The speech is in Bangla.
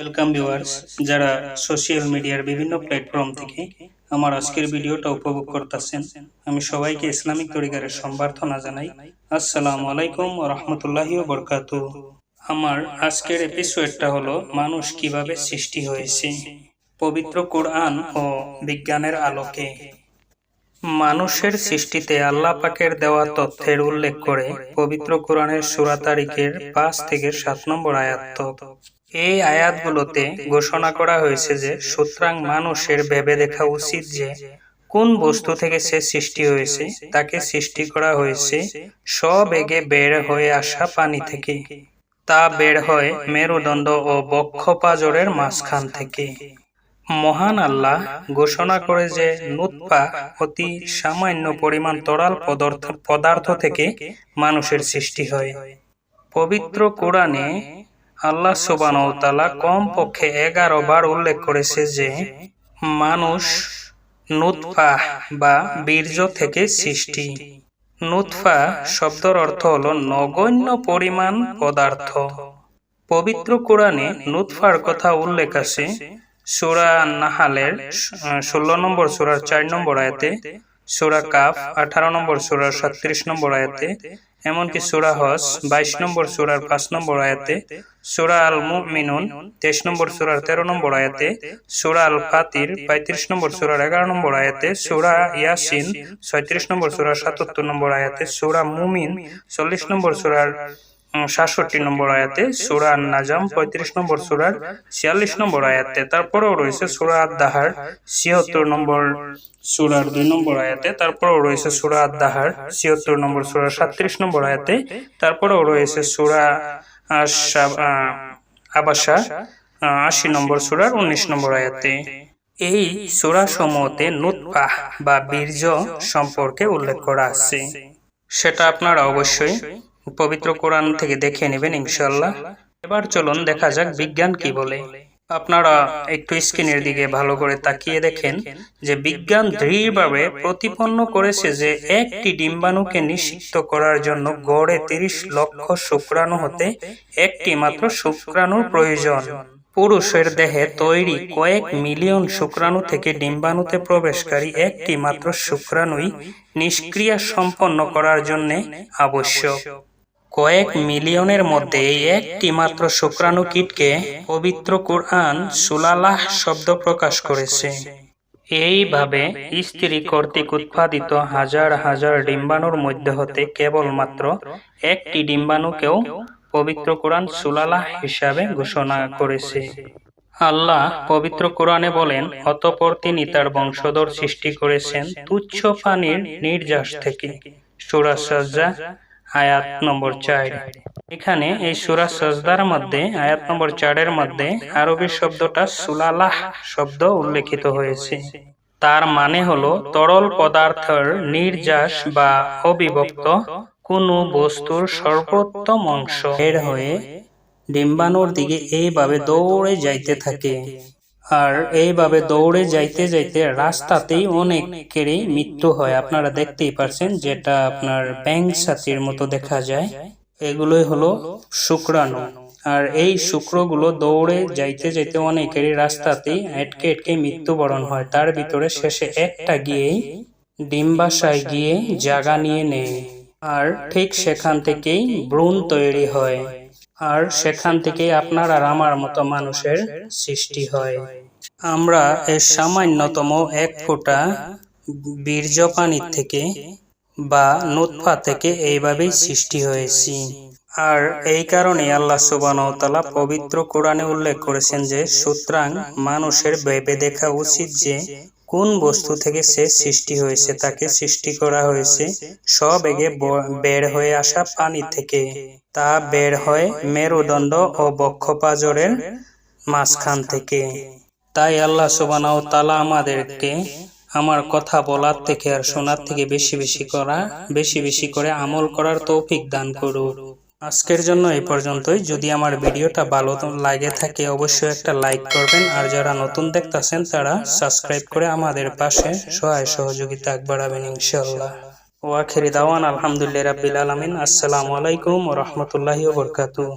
ওয়েলকাম ভিউয়ার্স যারা সোশ্যাল মিডিয়ার বিভিন্ন প্ল্যাটফর্ম থেকে আমার আজকের ভিডিওটা উপভোগ করতেছেন, আমি সবাইকে ইসলামিক তরিকারের সম্বর্ধনা জানাই। আসসালামু আলাইকুম রহমতুল্লাহি বরকাতু আমার আজকের এপিসোডটা হলো, মানুষ কীভাবে সৃষ্টি হয়েছে? পবিত্র কোরআন ও বিজ্ঞানের আলোকে। মানুষের সৃষ্টিতে আল্লাহ পাকের দেওয়া তথ্যের উল্লেখ করে পবিত্র কোরআনের সূরা তারিখের পাঁচ থেকে সাত নম্বর আয়াত এই আয়াতগুলোতে ঘোষণা করা হয়েছে যে, সুতরাং মানুষের ভেবে দেখা উচিত যে, কোন বস্তু থেকে সে সৃষ্টি হয়েছে, তাকে সৃষ্টি করা হয়েছে, সবেগে বের হয়ে আসা পানি থেকে। তা বের হয় মেরুদণ্ড ও বক্ষপাজরের মাঝখান থেকে। মহান আল্লাহ ঘোষণা করে যে নুৎফা অতি সামান্য পরিমাণ তরাল পদার্থ পদার্থ থেকে মানুষের সৃষ্টি হয়। পবিত্র কোরআনে আল্লাহ সুবানতালা কম পক্ষে এগারো বার উল্লেখ করেছে যে মানুষ নুৎফা বা বীর্য থেকে সৃষ্টি। নুৎফা শব্দের অর্থ হল নগণ্য পরিমাণ পদার্থ। পবিত্র কোরআনে নুৎফার কথা উল্লেখ আছে সুরা নাহালের ষোলো নম্বর সুরার চার নম্বর আয়াতে, সুরা কাফ, আঠারো নম্বর সুরার সাতত্রিশ নম্বর আয়াতে, এমনকি সুরা হস বাইশ নম্বর সুরার পাঁচ নম্বর আয়াতে, সুরা আল মুমিনুন, তেইশ নম্বর সুরার তেরো নম্বর আয়াতে, সুরা আল ফাতির, পঁয়ত্রিশ নম্বর সুরার এগারো নম্বর আয়াতে, সুরা ইয়াসিন, ছয়ত্রিশ নম্বর সুরার সাতাত্তর নম্বর আয়াতে, সুরা মুমিন, চল্লিশ নম্বর সুরার সাতষট্টি নম্বর আয়াতে সুরা নাজাম পঁয়ত্রিশ নম্বর সুরার ছিয়াল্লিশ নম্বর আয়াতে। তারপরেও রয়েছে সুরা দাহার ছিয়াত্তর নম্বর সুরার দুই নম্বর আয়াতে। তারপরেও রয়েছে সুরা দাহার ছিয়াত্তর নম্বর সুরার সাতত্রিশ নম্বর আয়াতে। তারপরেও রয়েছে সুরা আবাসা আশি নম্বর সুরার উনিশ নম্বর আয়াতে। এই সুরা সমূহতে নুৎপাহ বা বীর্য সম্পর্কে উল্লেখ করা আছে। সেটা আপনারা অবশ্যই পবিত্র কোরআন থেকে দেখে নেবেন ইনশাল্লাহ এবার চলুন দেখা যাক বিজ্ঞান কি বলে। আপনারা একটু স্ক্রিনের দিকে ভালো করে তাকিয়ে দেখেন যে বিজ্ঞান দৃঢ়ভাবে প্রতিপন্ন করেছে যে একটি ডিম্বাণুকে নিষিক্ত করার জন্য গড়ে তিরিশ লক্ষ শুক্রাণু হতে একটি মাত্র শুক্রাণুর প্রয়োজন। পুরুষের দেহে তৈরি কয়েক মিলিয়ন শুক্রাণু থেকে ডিম্বাণুতে প্রবেশকারী একটি মাত্র শুক্রাণুই নিষ্ক্রিয়া সম্পন্ন করার জন্য আবশ্যক কয়েক মিলিয়নের মধ্যে একটি মাত্র শুক্রাণু কীটকে পবিত্র কোরআন সুলালাহ শব্দ প্রকাশ করেছে। এইভাবে স্ত্রী কর্তৃক উৎপাদিত হাজার হাজার ডিম্বাণুর মধ্যে হতে কেবলমাত্র একটি ডিম্বাণুকেও পবিত্র কোরআন সুলালাহ হিসাবে ঘোষণা করেছে। আল্লাহ পবিত্র কোরআনে বলেন, অতপর তিনি তার বংশধর সৃষ্টি করেছেন তুচ্ছ পানির নির্যাস থেকে। সুরা সাজ্জা আয়াত নম্বর চার। এখানে এই সুরা সজদার মধ্যে, আয়াত নম্বর চারের মধ্যে আরবি শব্দটা সুলালাহ শব্দ উল্লেখিত হয়েছে। তার মানে হলো তরল পদার্থের নির্যাস বা অবিভক্ত কোনো বস্তুর সর্বোত্তম অংশ। এর হয়ে ডিম্বাণুর দিকে এইভাবে দৌড়ে যাইতে থাকে। আর এইভাবে দৌড়ে যাইতে যাইতে রাস্তাতেই অনেকেরই মৃত্যু হয়। আপনারা দেখতেই পারছেন যেটা আপনার ব্যাং সাথীর মতো দেখা যায়। এগুলোই হলো শুক্রাণু। আর এই শুক্রগুলো দৌড়ে যাইতে যাইতে অনেকেরই রাস্তাতেই আটকে আটকে মৃত্যুবরণ হয়। তার ভিতরে শেষে একটা গিয়েই ডিম্বাশায় গিয়ে জাগা নিয়ে নেয়। আর ঠিক সেখান থেকেই ভ্রূণ তৈরি হয়। আর সেখান থেকে আপনার আর আমার মতো মানুষের সৃষ্টি হয়। আমরা এর সামান্যতম এক ফোঁটা বীর্য পানির থেকে বা নুৎফা থেকে এইভাবেই সৃষ্টি হয়েছি। আর এই কারণে আল্লাহ সুবানতালা পবিত্র কোরআনে উল্লেখ করেছেন যে, সুতরাং মানুষের ভেবে দেখা উচিত যে কোন বস্তু থেকে সে সৃষ্টি হয়েছে তাকে সৃষ্টি করা হয়েছে? সব এগে বের হয়ে আসা পানি থেকে। তা বের হয় মেরুদণ্ড ও বক্ষপাজরের মাঝখান থেকে। তাই আল্লাহ সুবানাও তালা আমাদেরকে আমার কথা বলার থেকে আর শোনার থেকে বেশি বেশি করা বেশি বেশি করে আমল করার তৌফিক দান করুক। আজকের জন্য এই পর্যন্তই। যদি আমার ভিডিওটা ভালো লাগে থাকে, অবশ্যই একটা লাইক করবেন। আর যারা নতুন দেখতেছেন, তারা সাবস্ক্রাইব করে আমাদের পাশে সহায় সহযোগিতা বাড়াবেন ইনশাল্লাহ ওয়াখিরি দাওয়ান, আলহামদুলিল্লাহ রাব্বিল আলামিন। আসসালামু আলাইকুম ওয়া রাহমাতুল্লাহি ওয়া বারাকাতুহু।